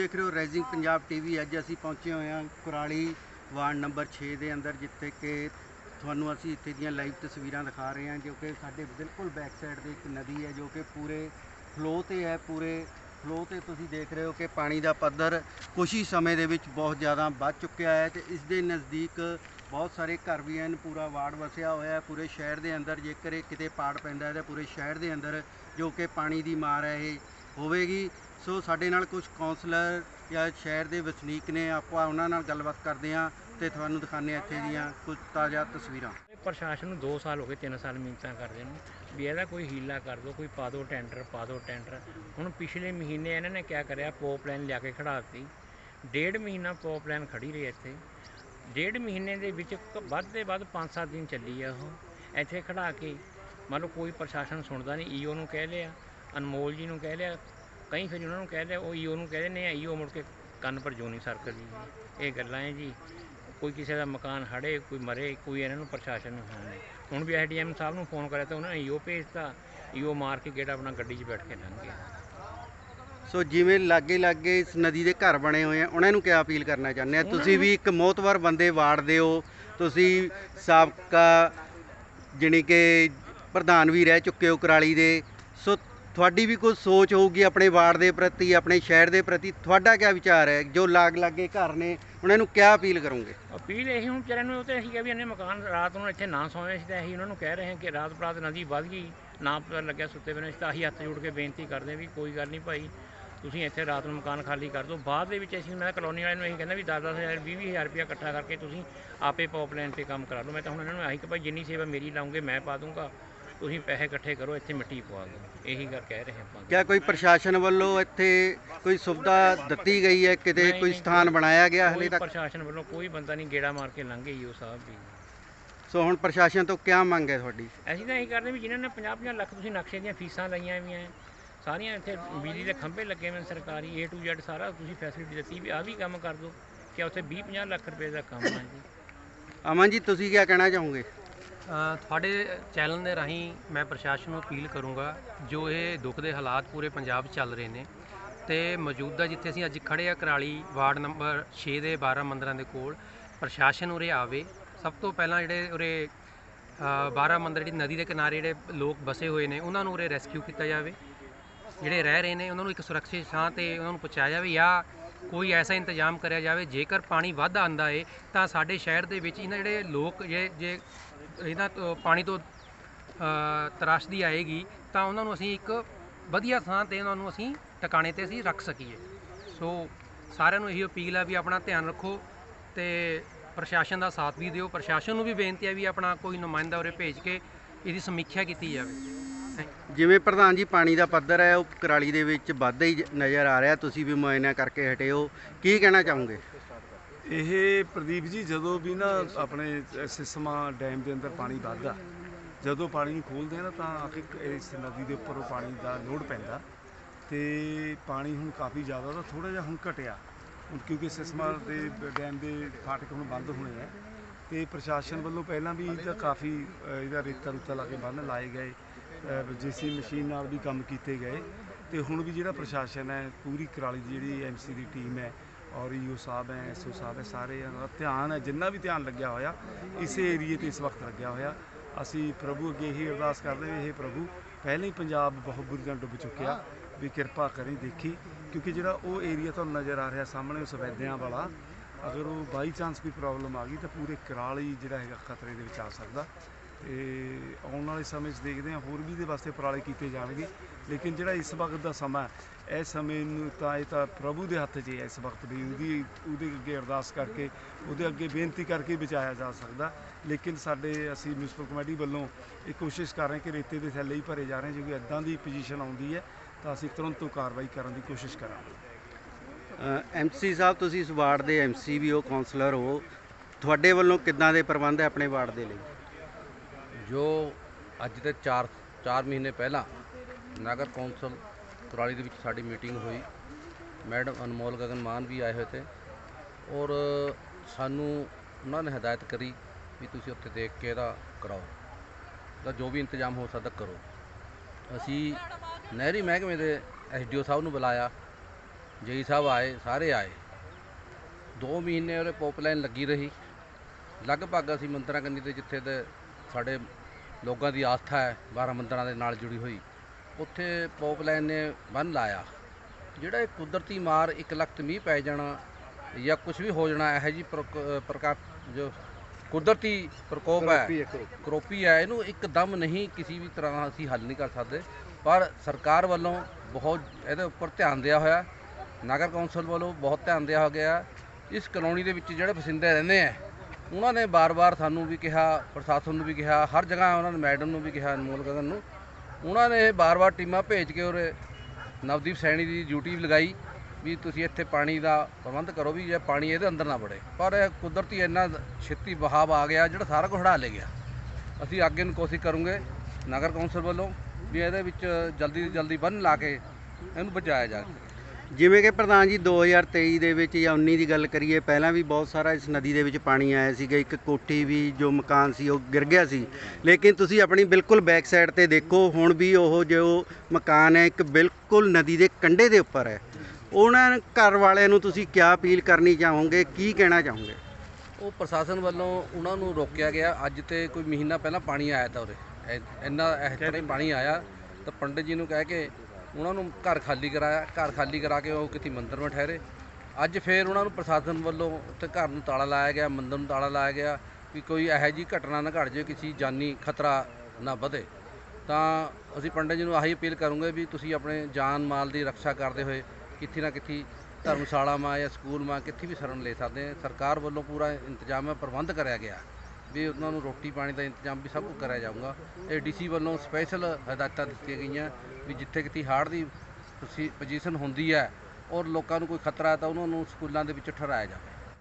ਦੇਖ ਰਹੇ ਹੋ ਰਾਈਜ਼ਿੰਗ ਪੰਜਾਬ ਟੀਵੀ ਅੱਜ ਅਸੀਂ ਪਹੁੰਚੇ ਹੋਏ ਹਾਂ ਕੁਰਾਲੀ ਵਾਰਡ ਨੰਬਰ 6 ਦੇ ਅੰਦਰ, ਜਿੱਥੇ ਕਿ ਤੁਹਾਨੂੰ ਅਸੀਂ ਇੱਥੇ ਦੀਆਂ ਲਾਈਵ ਤਸਵੀਰਾਂ ਦਿਖਾ ਰਹੇ ਹਾਂ, ਜੋ ਕਿ ਸਾਡੇ ਬਿਲਕੁਲ ਬੈਕ ਸਾਈਡ ਤੇ ਇੱਕ ਨਦੀ ਹੈ, ਜੋ ਕਿ ਪੂਰੇ ਫਲੋ ਤੇ ਹੈ, ਪੂਰੇ ਫਲੋ ਤੇ ਤੁਸੀਂ ਦੇਖ ਰਹੇ ਹੋ ਕਿ ਪਾਣੀ ਦਾ ਪੱਧਰ ਕੁਛ ਹੀ ਸਮੇਂ ਦੇ ਵਿੱਚ ਬਹੁਤ ਜ਼ਿਆਦਾ ਵੱਧ ਚੁੱਕਿਆ ਹੈ ਤੇ ਇਸ ਦੇ ਨਜ਼ਦੀਕ ਬਹੁਤ ਸਾਰੇ ਘਰ ਵੀ ਹਨ, ਪੂਰਾ ਵਾਰਡ ਵਸਿਆ ਹੋਇਆ ਹੈ, ਪੂਰੇ ਸ਼ਹਿਰ ਦੇ ਅੰਦਰ, ਜੇਕਰ ਇਹ ਕਿਤੇ ਪਾੜ ਪੈਂਦਾ ਹੈ, ਤਾਂ ਪੂਰੇ ਸ਼ਹਿਰ ਦੇ ਅੰਦਰ ਜੋ ਕਿ ਪਾਣੀ ਦੀ ਮਾਰ ਹੈ, ਇਹ ਹੋਵੇਗੀ। ਸੋ ਸਾਡੇ ਨਾਲ ਕੁਝ ਕਾਉਂਸਲਰ ਜਾਂ ਸ਼ਹਿਰ ਦੇ ਵਸਨੀਕ ਨੇ, ਆਪਾਂ ਉਹਨਾਂ ਨਾਲ ਗੱਲਬਾਤ ਕਰਦੇ ਹਾਂ ਤੇ ਤੁਹਾਨੂੰ ਦਿਖਾਉਂਦੇ ਹਾਂ ਇੱਥੇ ਦੀਆਂ ਕੁਝ ਤਾਜ਼ਾ ਤਸਵੀਰਾਂ। ਪ੍ਰਸ਼ਾਸਨ ਨੂੰ 2 ਸਾਲ ਹੋ ਗਏ 3 ਸਾਲ ਮਿੰਤਾਂ ਕਰਦੇ ਨੂੰ। ਵੀ ਇਹਦਾ ਕੋਈ ਹੀਲਾ ਕਰ ਦਿਓ ਕੋਈ ਪਾ ਦਿਓ ਟੈਂਡਰ ਪਾ ਦਿਓ ਟੈਂਡਰ ਹੁਣ ਪਿਛਲੇ ਮਹੀਨੇ ਇਹਨਾਂ ਨੇ ਕਿਆ ਕਰਿਆ ਪੋਪ ਲਾਈਨ ਲਿਆ ਕੇ ਖੜਾ ਦਿੱਤੀ। ਡੇਢ ਮਹੀਨਾ ਪੋਪ ਲਾਈਨ ਖੜੀ ਰਹੀ ਇੱਥੇ। ਡੇਢ ਮਹੀਨੇ ਦੇ ਵਿੱਚ ਕ- ਵੱਧ ਦੇ ਵੱਧ 5-7 ਦਿਨ ਚੱਲੀ ਆ ਉਹ। ਇੱਥੇ ਖੜਾ ਕੇ ਮੰਨ ਲਓ ਕੋਈ ਪ੍ਰਸ਼ਾਸਨ ਸੁਣਦਾ ਨਹੀਂ, ਈਓ ਨੂੰ ਕਹਿ ਲਿਆ, ਅਨਮੋਲ ਜੀ ਨੂੰ ਕਹਿ ਲਿਆ ਕਈ ਫਿਰ ਉਹਨਾਂ ਨੂੰ ਕਹਿ ਲਿਆ ਉਹ ਈਓ ਨੂੰ ਕਹਿ ਦਿੰਦੇ ਆ, ਈਓ ਮੁੜ ਕੇ ਕੰਨ ਪਰ ਜੋ ਨਹੀਂ ਸਰਕਦੀ ਜੀ। ਇਹ ਗੱਲਾਂ ਹੈ ਜੀ। ਕੋਈ ਕਿਸੇ ਦਾ ਮਕਾਨ ਹੜੇ, ਕੋਈ ਮਰੇ, ਕੋਈ ਇਹਨਾਂ ਨੂੰ ਪ੍ਰਸ਼ਾਸਨ ਨੂੰ ਹੋਣ ਨਹੀਂ ਹੁਣ ਵੀ ਐਸਡੀਐਮ ਸਾਹਿਬ ਨੂੰ ਫੋਨ ਕਰਿਆ ਤਾਂ ਉਹਨਾਂ ਨੇ ਈਓ ਭੇਜਤਾ, ਈਓ ਮਾਰ ਕੇ ਗੇਟ ਆਪਣਾ ਗੱਡੀ 'ਚ ਬੈਠ ਕੇ ਲੰਘ ਗਿਆ। ਸੋ ਜਿਵੇਂ ਲਾਗੇ ਲਾਗੇ ਇਸ ਨਦੀ ਦੇ ਘਰ ਬਣੇ ਹੋਏ ਆ, ਉਹਨਾਂ ਨੂੰ ਕਿਆ ਅਪੀਲ ਕਰਨਾ ਚਾਹੁੰਦੇ ਆ? ਤੁਸੀਂ ਵੀ ਇੱਕ ਮੋਤਵਰ ਬੰਦੇ ਵਾੜਦੇ ਹੋ ਤੁਸੀਂ ਸਾਬਕਾ ਜਾਣੀ ਕਿ ਪ੍ਰਧਾਨ ਵੀ ਰਹਿ ਚੁੱਕੇ ਹੋ ਕਰਾਲੀ ਦੇ। ਤੁਹਾਡੀ ਵੀ ਕੋਈ ਸੋਚ ਹੋਊਗੀ ਆਪਣੇ ਵਾਰਡ ਦੇ ਪ੍ਰਤੀ, ਆਪਣੇ ਸ਼ਹਿਰ ਦੇ ਪ੍ਰਤੀ, ਤੁਹਾਡਾ ਕੀ ਵਿਚਾਰ ਹੈ? ਜੋ ਲਾਗ ਲਾਗੇ ਘਰ ਨੇ, ਉਹਨਾਂ ਨੂੰ ਕਿਆ ਅਪੀਲ ਕਰੋਗੇ? ਅਪੀਲ ਇਹ ਹੁਣ ਵਿਚਾਰਿਆਂ ਨੂੰ, ਉਹ ਤੇ ਅਸੀਂ ਕਿਹਾ ਵੀ ਇਹਨੇ ਮਕਾਨ ਰਾਤ ਨੂੰ ਇੱਥੇ ਨਾ ਸੌਂਦੇ ਸੀ ਤਾਂ ਅਸੀਂ ਉਹਨਾਂ ਨੂੰ ਕਹਿ ਰਹੇ ਹਾਂ ਕਿ ਰਾਤ ਬਰਾਤ ਨਦੀ ਵੱਧ ਗਈ, ਨਾ ਪਤਾ ਲੱਗਿਆ ਸੁੱਤੇ ਪਏ ਨੇ ਤਾਂ ਅਸੀਂ ਹੱਥ ਜੋੜ ਕੇ ਬੇਨਤੀ ਕਰਦੇ ਹਾਂ ਵੀ ਕੋਈ ਗੱਲ ਨਹੀਂ ਭਾਈ, ਤੁਸੀਂ ਇੱਥੇ ਰਾਤ ਨੂੰ ਮਕਾਨ ਖਾਲੀ ਕਰ ਦਿਓ। ਬਾਅਦ ਦੇ ਵਿੱਚ ਅਸੀਂ, ਮੈਂ ਕਲੋਨੀ ਵਾਲਿਆਂ ਨੂੰ ਇਹੀ ਕਹਿੰਦਾ ਵੀ 10-10000 20-20000 ਰੁਪਇਆ ਇਕੱਠਾ ਕਰਕੇ ਤੁਸੀਂ ਆਪੇ ਪਾਈਪਲਾਈਨ ਤੇ ਕੰਮ ਕਰਾ ਲਓ। ਮੈਂ ਤਾਂ ਹੁਣ ਇਹਨਾਂ ਨੂੰ ਆਹੀ ਕਿ ਭਾਈ, ਜਿੰਨੀ ਸੇਵਾ ਮੇਰੀ ਲਾਉਂਗੇ, ਮੈਂ ਪਾ ਦੂੰਗਾ। ਤੁਸੀਂ ਪੈਸੇ ਇਕੱਠੇ ਕਰੋ ਇੱਥੇ ਮਿੱਟੀ ਪਵਾ ਦਿਓ। ਇਹੀ ਗੱਲ ਕਹਿ ਰਹੇ ਆਪਾਂ। ਕਿਆ ਕੋਈ ਪ੍ਰਸ਼ਾਸਨ ਵੱਲੋਂ ਇੱਥੇ ਕੋਈ ਸੁਵਿਧਾ ਦਿੱਤੀ ਗਈ ਹੈ? ਕਿਤੇ ਨਹੀਂ, ਕੋਈ ਨਹੀਂ, ਸਥਾਨ ਬਣਾਇਆ ਗਿਆ ਹਲੇ ਕੋਈ ਤੱਕ? ਪ੍ਰਸ਼ਾਸਨ ਵੱਲੋਂ ਕੋਈ ਬੰਦਾ ਨਹੀਂ ਗੇੜਾ ਮਾਰ ਕੇ ਲੰਘੇ ਈਓ ਸਾਹਿਬ ਵੀ ਸੋ ਹੁਣ ਪ੍ਰਸ਼ਾਸਨ ਤੋਂ ਕਿਆ ਮੰਗ ਹੈ ਤੁਹਾਡੀ? ਅਸੀਂ ਤਾਂ ਇਹੀ ਕਰਦੇ ਵੀ ਜਿਨ੍ਹਾਂ ਨੇ 50-50 ਲੱਖ ਤੁਸੀਂ ਨਕਸ਼ੇ ਦੀਆਂ ਫੀਸਾਂ ਲਈਆਂ ਵੀ ਐ ਸਾਰੀਆਂ ਇੱਥੇ ਬਿਜਲੀ ਦੇ ਖੰਭੇ ਲੱਗੇ ਹੋਏ ਨੇ ਸਰਕਾਰੀ A to Z ਸਾਰਾ ਤੁਸੀਂ ਫੈਸਿਲਿਟੀ ਦਿੱਤੀ ਵੀ ਆਹ ਵੀ ਕੰਮ ਕਰ ਦਿਓ ਕਿ ਉੱਥੇ 20-50 ਲੱਖ ਰੁਪਏ ਦਾ ਕੰਮ ਹੈ ਜੀ। ਅਮਨ ਜੀ ਤੁਸੀਂ ਕਿਆ ਕਹਿਣਾ ਚਾਹੋਗੇ? ਤੁਹਾਡੇ ਚੈਨਲ ਦੇ ਰਾਹੀਂ ਮੈਂ ਪ੍ਰਸ਼ਾਸਨ ਨੂੰ ਅਪੀਲ ਕਰੂੰਗਾ ਜੋ ਇਹ ਦੁੱਖ ਦੇ ਹਾਲਾਤ ਪੂਰੇ ਪੰਜਾਬ 'ਚ ਚੱਲ ਰਹੇ ਨੇ ਤੇ ਮੌਜੂਦਾ ਜਿੱਥੇ ਅਸੀਂ ਅੱਜ ਖੜੇ ਆ ਕਰਾਲੀ ਵਾਰਡ ਨੰਬਰ 6 ਦੇ 12 ਮੰਦਰਾਂ ਦੇ ਕੋਲ ਪ੍ਰਸ਼ਾਸਨ ਉਰੇ ਆਵੇ। ਸਭ ਤੋਂ ਪਹਿਲਾਂ ਜਿਹੜੇ ਉਰੇ ਅ, 12 ਮੰਦਰ ਜਿਹੜੀ ਨਦੀ ਦੇ ਕਿਨਾਰੇ ਜਿਹੜੇ ਲੋਕ ਬਸੇ ਹੋਏ ਨੇ ਉਹਨਾਂ ਨੂੰ ਉਰੇ ਰੈਸਕਿਊ ਕੀਤਾ ਜਾਵੇ। ਜਿਹੜੇ ਰਹਿ ਰਹੇ ਨੇ ਉਹਨਾਂ ਨੂੰ ਇੱਕ ਸੁਰੱਖਿਅਤ ਥਾਂ ਤੇ ਉਹਨਾਂ ਨੂੰ ਪਹੁੰਚਾਇਆ ਜਾਵੇ ਜਾਂ ਕੋਈ ਐਸਾ ਇੰਤਜ਼ਾਮ ਕਰਿਆ ਜਾਵੇ ਜੇਕਰ ਪਾਣੀ ਵੱਧ ਆਂਦਾ ਏ ਤਾਂ ਸਾਡੇ ਸ਼ਹਿਰ ਦੇ ਵਿੱਚ ਇਹਨਾਂ ਜਿਹੜੇ ਲੋਕ ਜੇ ਜੇ ਇਹਨਾਂ ਤੋਂ ਪਾਣੀ ਤੋਂ ਅ, ਤਰਾਸ਼ਦੀ ਆਏਗੀ ਤਾਂ ਉਹਨਾਂ ਨੂੰ ਅਸੀਂ ਇੱਕ ਵਧੀਆ ਥਾਂ ਤੇ ਉਹਨਾਂ ਨੂੰ ਅਸੀਂ ਟਿਕਾਣੇ ਤੇ ਅਸੀਂ ਰੱਖ ਸਕੀਏ। ਸੋ ਸਾਰਿਆਂ ਨੂੰ ਇਹੀ ਅਪੀਲ ਆ ਵੀ ਆਪਣਾ ਧਿਆਨ ਰੱਖੋ ਤੇ ਪ੍ਰਸ਼ਾਸਨ ਦਾ ਸਾਥ ਵੀ ਦਿਓ। ਪ੍ਰਸ਼ਾਸਨ ਨੂੰ ਵੀ ਬੇਨਤੀ ਹੈ ਵੀ ਆਪਣਾ ਕੋਈ ਨੁਮਾਇੰਦਾ ਉਰੇ ਭੇਜ ਕੇ ਇਹਦੀ ਸਮੀਖਿਆ ਕੀਤੀ ਜਾਵੇ। ਥੈਂਕ ਜਿਵੇਂ ਪ੍ਰਧਾਨ ਜੀ, ਪਾਣੀ ਦਾ ਪੱਧਰ ਹੈ, ਉਹ ਕਰਾਲੀ ਦੇ ਵਿੱਚ ਵੱਧਦਾ ਹੀ ਨਜ਼ਰ ਆ ਰਿਹਾ। ਤੁਸੀਂ ਵੀ ਮੁਆਇਨਾ ਕਰਕੇ ਹਟੇ ਹੋ ਕੀ ਕਹਿਣਾ ਚਾਹੋਗੇ? ਇਹ ਪ੍ਰਦੀਪ ਜੀ, ਜਦੋਂ ਵੀ ਨਾ ਆਪਣੇ ਸਿਸਮਾ ਡੈਮ ਦੇ ਅੰਦਰ ਪਾਣੀ ਵੱਧਦਾ, ਜਦੋਂ ਪਾਣੀ ਨੂੰ ਖੋਲਦੇ ਆ ਨਾ, ਤਾਂ ਆਖਿਰ ਇਸ ਨਦੀ ਦੇ ਉੱਪਰ ਉਹ ਪਾਣੀ ਦਾ ਲੋਡ ਪੈਂਦਾ। ਤੇ ਪਾਣੀ ਹੁਣ ਕਾਫੀ ਜ਼ਿਆਦਾ ਤਾਂ ਥੋੜਾ ਜਿਹਾ ਹੁਣ ਘਟਿਆ। ਹੁਣ ਕਿਉਂਕਿ ਸਿਸਮਾ ਦੇ ਡੈਮ ਦੇ ਫਾਟਕ ਹੁਣ ਬੰਦ ਹੋਣੇ ਆ। ਤੇ ਪ੍ਰਸ਼ਾਸਨ ਵੱਲੋਂ ਪਹਿਲਾਂ ਵੀ ਇਹਦਾ ਕਾਫੀ ਇਹਦਾ ਰੇਤਾ ਰੁੱਤਾ ਲਾ ਕੇ ਬੰਨ ਲਾਏ ਗਏ। ਜੀਸੀ ਮਸ਼ੀਨ ਨਾਲ ਵੀ ਕੰਮ ਕੀਤੇ ਗਏ ਤੇ ਹੁਣ ਵੀ ਜਿਹੜਾ ਪ੍ਰਸ਼ਾਸਨ ਹੈ, ਪੂਰੀ ਕਰਾਲੀ ਦੀ ਜਿਹੜੀ ਐਮਸੀ ਦੀ ਟੀਮ ਹੈ ਔਰ ਈਓ ਸਾਹਿਬ ਹੈ ਐਸਓ ਸਾਹਿਬ ਹੈ, ਸਾਰੇ ਇਹਨਾਂ ਦਾ ਧਿਆਨ ਹੈ, ਜਿੰਨਾ ਵੀ ਧਿਆਨ ਲੱਗਿਆ ਹੋਇਆ, ਇਸੇ ਏਰੀਏ ਤੇ ਇਸ ਵਕਤ ਲੱਗਿਆ ਹੋਇਆ। ਅਸੀਂ ਪ੍ਰਭੂ ਅੱਗੇ ਇਹੀ ਅਰਦਾਸ ਕਰਦੇ ਹਾਂ ਇਹ ਪ੍ਰਭੂ, ਪਹਿਲਾਂ ਹੀ ਪੰਜਾਬ ਬਹੁਤ ਬੁਰੀ ਤਰ੍ਹਾਂ ਡੁੱਬ ਚੁੱਕਿਆ, ਵੀ ਕਿਰਪਾ ਕਰੀ, ਦੇਖੀ, ਕਿਉਂਕਿ ਜਿਹੜਾ ਉਹ ਏਰੀਆ ਤੁਹਾਨੂੰ ਨਜ਼ਰ ਆ ਰਿਹਾ ਸਾਹਮਣੇ, ਉਸ ਵੈਦਿਆਂ ਵਾਲਾ, ਅਗਰ ਉਹ ਬਾਈ ਚਾਂਸ ਕੋਈ ਪ੍ਰੋਬਲਮ ਆ ਗਈ ਤਾਂ ਪੂਰੇ ਕਰਾਲੀ ਜਿਹੜਾ ਹੈਗਾ ਖਤਰੇ ਦੇ ਵਿੱਚ ਆ ਸਕਦਾ। ਤੇ ਆਉਣ ਵਾਲੇ ਸਮੇਂ 'ਚ ਦੇਖਦੇ ਹਾਂ ਹੋਰ ਵੀ ਇਹਦੇ ਵਾਸਤੇ ਉਪਰਾਲੇ ਕੀਤੇ ਜਾਣਗੇ। ਲੇਕਿਨ ਜਿਹੜਾ ਇਸ ਵਕਤ ਦਾ ਸਮਾਂ ਹੈ, ਇਸ ਸਮੇਂ ਨੂੰ ਤਾਂ ਇਹ ਤਾਂ ਪ੍ਰਭੂ ਦੇ ਹੱਥ 'ਚ ਹੀ ਹੈ ਇਸ ਵਕਤ ਵੀ। ਉਹਦੀ ਉਹਦੇ ਅੱਗੇ ਅਰਦਾਸ ਕਰਕੇ ਉਹਦੇ ਅੱਗੇ ਬੇਨਤੀ ਕਰਕੇ ਬਚਾਇਆ ਜਾ ਸਕਦਾ। ਲੇਕਿਨ ਸਾਡੇ ਅਸੀਂ ਮਿਊਨਿਸਪਲ ਕਮੇਟੀ ਵੱਲੋਂ ਇਹ ਕੋਸ਼ਿਸ਼ ਕਰ ਰਹੇ ਕਿ ਰੇਤੇ ਦੇ ਥੱਲੇ ਹੀ ਭਰੇ ਜਾ ਰਹੇ ਜੇ ਕੋਈ ਇਦਾਂ ਦੀ ਪੋਜੀਸ਼ਨ ਆਉਂਦੀ ਹੈ ਤਾਂ ਅਸੀਂ ਤੁਰੰਤ ਉਹ ਕਾਰਵਾਈ ਕਰਨ ਦੀ ਕੋਸ਼ਿਸ਼ ਕਰਾਂਗੇ। ਐਮਸੀ ਸਾਹਿਬ ਤੁਸੀਂ ਇਸ ਵਾਰਡ ਦੇ ਐਮਸੀ ਵੀ ਹੋ ਕਾਉਂਸਲਰ ਹੋ। ਤੁਹਾਡੇ ਵੱਲੋਂ ਕਿੱਦਾਂ ਦੇ ਪ੍ਰਬੰਧ ਹੈ ਆਪਣੇ ਵਾਰਡ ਦੇ ਲਈ? ਜੋ ਅੱਜ ਦੇ 4 4 ਮਹੀਨੇ ਪਹਿਲਾਂ ਨਗਰ ਕੌਂਸਲ ਕੁਰਾਲੀ ਦੇ ਵਿੱਚ ਸਾਡੀ ਮੀਟਿੰਗ ਹੋਈ। ਮੈਡਮ ਅਨਮੋਲ ਗਗਨ ਮਾਨ ਵੀ ਆਏ ਹੋਏ ਤੇ ਔਰ ਸਾਨੂੰ ਉਹਨਾਂ ਨੇ ਹਦਾਇਤ ਕਰੀ ਵੀ ਤੁਸੀਂ ਉੱਥੇ ਦੇਖ ਕੇ ਇਹਦਾ ਕਰਾਓ ਦਾ ਜੋ ਵੀ ਇੰਤਜ਼ਾਮ ਹੋ ਸਕਦਾ ਕਰੋ। ਅਸੀਂ ਨਹਿਰੀ ਮਹਿਕਮੇ ਦੇ ਐਸਡੀਓ ਸਾਹਿਬ ਨੂੰ ਬੁਲਾਇਆ, ਜਈ ਸਾਹਿਬ ਆਏ, ਸਾਰੇ ਆਏ। 2 ਮਹੀਨੇ ਉਹਦੇ ਪਾਈਪਲਾਈਨ ਲੱਗੀ ਰਹੀ। ਲਗਭਗ ਅਸੀਂ ਮੰਦਰਾਂ ਕੰਨੀ ਤੇ ਜਿੱਥੇ ਦੇ ਸਾਡੇ ਲੋਕਾਂ ਦੀ ਆਸਥਾ ਹੈ 12 ਮੰਦਰਾਂ ਦੇ ਨਾਲ ਜੁੜੀ ਹੋਈ। ਉੱਥੇ ਪਾਈਪਲਾਈਨ ਨੇ ਬੰਨ ਲਾਇਆ। ਜਿਹੜਾ ਇਹ ਕੁਦਰਤੀ ਮਾਰ ਇੱਕ ਲੱਖ ਮੀਂਹ ਪੈ ਜਾਣਾ ਜਾਂ ਕੁਝ ਵੀ ਹੋ ਜਾਣਾ ਇਹੋ ਜੀ ਪ੍ਰਕਾਰ ਜੋ ਕੁਦਰਤੀ ਪ੍ਰਕੋਪ ਹੈ ਕਰੋਪੀ ਹੈ ਇਹਨੂੰ ਇੱਕਦਮ ਨਹੀਂ ਕਿਸੇ ਵੀ ਤਰ੍ਹਾਂ ਅਸੀਂ ਹੱਲ ਨਹੀਂ ਕਰ ਸਕਦੇ। ਪਰ ਸਰਕਾਰ ਵੱਲੋਂ ਬਹੁਤ ਇਹਦੇ ਉੱਪਰ ਧਿਆਨ ਦਿਆ ਹੋਇਆ। ਨਗਰ ਕੌਂਸਲ ਵੱਲੋਂ ਬਹੁਤ ਧਿਆਨ ਦਿਆ ਹੋ ਗਿਆ। ਇਸ ਕਲੋਨੀ ਦੇ ਵਿੱਚ ਜਿਹੜੇ ਵਸਿੰਦੇ ਰਹਿੰਦੇ ਆ ਉਹਨਾਂ ਨੇ ਬਾਰ-ਬਾਰ ਸਾਨੂੰ ਵੀ ਕਿਹਾ, ਪ੍ਰਸ਼ਾਸਨ ਨੂੰ ਵੀ ਕਿਹਾ, ਹਰ ਜਗ੍ਹਾ ਉਹਨਾਂ ਨੇ ਮੈਡਮ ਨੂੰ ਵੀ ਕਿਹਾ, ਅਨਮੋਲ ਗਗਨ ਨੂੰ। ਉਹਨਾਂ ਨੇ ਬਾਰ-ਬਾਰ ਟੀਮਾਂ ਭੇਜ ਕੇ ਔਰ ਨਵਦੀਪ ਸੈਣੀ ਦੀ ਡਿਊਟੀ ਵੀ ਲਗਾਈ ਵੀ ਤੁਸੀਂ ਇੱਥੇ ਪਾਣੀ ਦਾ ਪ੍ਰਬੰਧ ਕਰੋ ਵੀ ਜੇ ਪਾਣੀ ਇਹਦੇ ਅੰਦਰ ਨਾ ਵੜੇ। ਪਰ ਇਹ ਕੁਦਰਤੀ ਇੰਨਾ ਛੇਤੀ ਬਹਾਵ ਆ ਗਿਆ, ਜਿਹੜਾ ਸਾਰਾ ਕੁਝ ਹੜਾ ਲੈ ਗਿਆ। ਅਸੀਂ ਅੱਗੇ ਨੂੰ ਕੋਸ਼ਿਸ਼ ਕਰੂੰਗੇ ਨਗਰ ਕੌਂਸਲ ਵੱਲੋਂ ਵੀ ਇਹਦੇ ਵਿੱਚ ਜਲਦੀ ਤੋਂ ਜਲਦੀ ਬੰਨ ਲਾ ਕੇ ਇਹਨੂੰ ਬਚਾਇਆ ਜਾਵੇ ਜਿਵੇਂ ਕਿ ਪ੍ਰਧਾਨ ਜੀ 2023 ਦੇ ਵਿੱਚ ਜਾਂ 19 ਦੀ ਗੱਲ ਕਰੀਏ, ਪਹਿਲਾਂ ਵੀ ਬਹੁਤ ਸਾਰਾ ਇਸ ਨਦੀ ਦੇ ਵਿੱਚ ਪਾਣੀ ਆਇਆ ਸੀਗਾ। ਇੱਕ ਕੋਠੀ ਵੀ, ਜੋ ਮਕਾਨ ਸੀ, ਉਹ ਗਿਰ ਗਿਆ ਸੀ। ਲੇਕਿਨ ਤੁਸੀਂ ਆਪਣੀ ਬਿਲਕੁਲ ਬੈਕ ਸਾਈਡ ਤੇ ਦੇਖੋ, ਹੁਣ ਵੀ ਉਹ ਜੋ ਮਕਾਨ ਹੈ, ਇੱਕ ਬਿਲਕੁਲ ਨਦੀ ਦੇ ਕੰਢੇ ਦੇ ਉੱਪਰ ਹੈ। ਉਹਨਾਂ ਘਰ ਵਾਲਿਆਂ ਨੂੰ ਤੁਸੀਂ ਕੀ ਅਪੀਲ ਕਰਨੀ ਚਾਹੋਗੇ? ਕੀ ਕਹਿਣਾ ਚਾਹੋਗੇ? ਉਹ ਪ੍ਰਸ਼ਾਸਨ ਵੱਲੋਂ ਉਹਨਾਂ ਨੂੰ ਰੋਕਿਆ ਗਿਆ। ਅੱਜ ਤੇ ਕੋਈ ਮਹੀਨਾ ਪਹਿਲਾਂ ਪਾਣੀ ਆਇਆ ਤਾ ਉਰੇ। ਇੰਨਾ ਇਸ ਤਰ੍ਹਾਂ ਹੀ ਪਾਣੀ ਆਇਆ। ਤਾਂ ਪੰਡਿਤ ਜੀ ਨੂੰ ਕਹਿ ਕੇ ਉਹਨਾਂ ਨੂੰ ਘਰ ਖਾਲੀ ਕਰਾਇਆ, ਘਰ ਖਾਲੀ ਕਰਾ ਕੇ ਉਹ ਕਿਤੇ ਮੰਦਰ ਵਿੱਚ ਠਹਿਰੇ। ਅੱਜ ਫੇਰ ਉਹਨਾਂ ਨੂੰ ਪ੍ਰਸ਼ਾਸਨ ਵੱਲੋਂ ਉੱਥੇ ਘਰ ਨੂੰ ਤਾਲਾ ਲਾਇਆ ਗਿਆ, ਮੰਦਰ ਨੂੰ ਤਾਲਾ ਲਾਇਆ ਗਿਆ ਵੀ ਕੋਈ ਇਹੋ ਜਿਹੀ ਘਟਨਾ ਨਾ ਘਟ ਜੇ ਕਿਸੇ ਜਾਨੀ ਖਤਰਾ ਨਾ ਵਧੇ। ਤਾਂ ਅਸੀਂ ਪੰਡਿਤ ਜੀ ਨੂੰ ਆਹੀ ਅਪੀਲ ਕਰੂੰਗੇ ਵੀ ਤੁਸੀਂ ਆਪਣੇ ਜਾਨ ਮਾਲ ਦੀ ਰੱਖਿਆ ਕਰਦੇ ਹੋਏ ਕਿੱਥੇ ਨਾ ਕਿੱਥੇ ਧਰਮਸ਼ਾਲਾ ਮਾ ਜਾਂ ਸਕੂਲ ਮਾ ਕਿੱਥੇ ਵੀ ਸ਼ਰਨ ਲੈ ਸਕਦੇ ਆ। ਸਰਕਾਰ ਵੱਲੋਂ ਪੂਰਾ ਇੰਤਜ਼ਾਮ ਹੈ, ਪ੍ਰਬੰਧ ਕਰਿਆ ਗਿਆ। ਵੀ ਉਹਨਾਂ ਨੂੰ ਰੋਟੀ ਪਾਣੀ ਦਾ ਇੰਤਜ਼ਾਮ ਵੀ ਸਭ ਕੁਝ ਕਰਿਆ ਜਾਊਗਾ। ਇਹ ਡੀਸੀ ਵੱਲੋਂ ਸਪੈਸ਼ਲ ਹਦਾਇਤਾਂ ਦਿੱਤੀਆਂ ਗਈਆਂ ਵੀ ਜਿੱਥੇ ਕਿਤੇ ਹਾਰਡ ਦੀ ਪੋਜੀਸ਼ਨ ਹੁੰਦੀ ਹੈ ਔਰ ਲੋਕਾਂ ਨੂੰ ਕੋਈ ਖਤਰਾ ਹੈ ਤਾਂ ਉਹਨਾਂ ਨੂੰ ਸਕੂਲਾਂ ਦੇ ਵਿੱਚ ਠਹਿਰਾਇਆ ਜਾਵੇ।